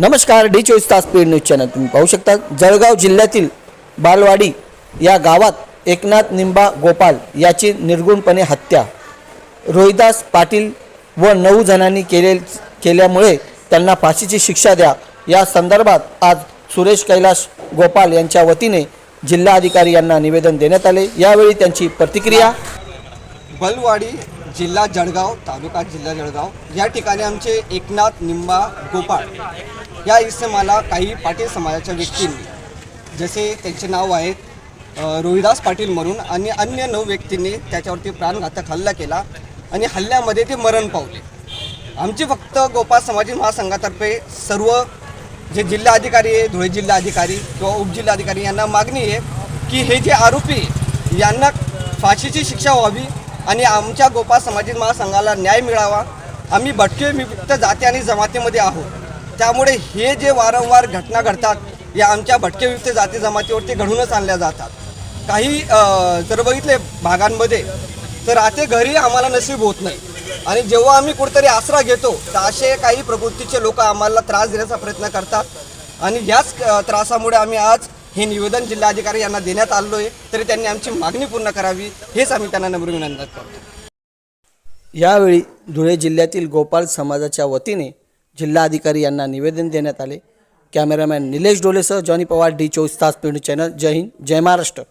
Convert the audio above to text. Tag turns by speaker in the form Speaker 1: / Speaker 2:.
Speaker 1: नमस्कार डी चोवीस तास पेड न्यूज चॅनल तुम्ही पाहू शकता. जळगाव जिल्ह्यातील बालवाडी या गावात एकनाथ निंबा गोपाल याची निर्गुणपणे हत्या. रोहिदास पाटील व नऊ जणांनी केले केल्यामुळे त्यांना फाशीची शिक्षा द्या. या संदर्भात आज सुरेश कैलास गोपाल यांच्या वतीने जिल्हाधिकारी यांना निवेदन देण्यात आले. यावेळी त्यांची प्रतिक्रिया?
Speaker 2: बलवाडी जिल्हा जळगाव तालुका जिल्हा जळगाव. या ठिकाणी आमचे एकनाथ निंबा गोपाळ या इसमाला काही पाटील समाजाच्या व्यक्तींनी जसे त्यांचे नाव आहेत रोहिदास पाटील म्हणून आणि अन्य नऊ व्यक्तींनी त्याच्यावरती प्राणघातक हल्ला केला आणि हल्ल्यामध्ये ते मरण पावले. आमची फक्त गोपाळ समाजी महासंघातर्फे सर्व जे जिल्हा अधिकारी आहे धुळे जिल्हा अधिकारी किंवा उपजिल्हाधिकारी यांना मागणी आहे की हे जे आरोपी यांना फाशीची शिक्षा व्हावी आणि आमच्या गोपाळ समाजी महासंघाला न्याय मिळावा. आम्ही भटके विमुक्त जाती आणि जमातीमध्ये आहोत. त्यामुळे हे जे वारंवार घटना घडतात या आमच्या भटकेयुक्त जाती जमातीवरती घडूनच आणल्या जातात. काही जर बघितले भागांमध्ये तर राहते घरी आम्हाला नसीब होत नाही. आणि जेव्हा आम्ही कुठेतरी आसरा घेतो तर असे काही प्रवृत्तीचे लोक आम्हाला त्रास देण्याचा प्रयत्न करतात. आणि याच त्रासामुळे आम्ही आज हे निवेदन जिल्हाधिकारी यांना देण्यात आलो आहे तरी त्यांनी आमची मागणी पूर्ण करावी हेच आम्ही त्यांना नम्र विनंती करतो.
Speaker 1: यावेळी धुळे जिल्ह्यातील गोपाल समाजाच्या वतीने जिल्हाधिकारी यांना निवेदन देण्यात आले. कॅमेरामॅन निलेश डोलेसह जॉनी पवार डी चोवीस तास पिंड चॅनल. जय हिंद जय महाराष्ट्र.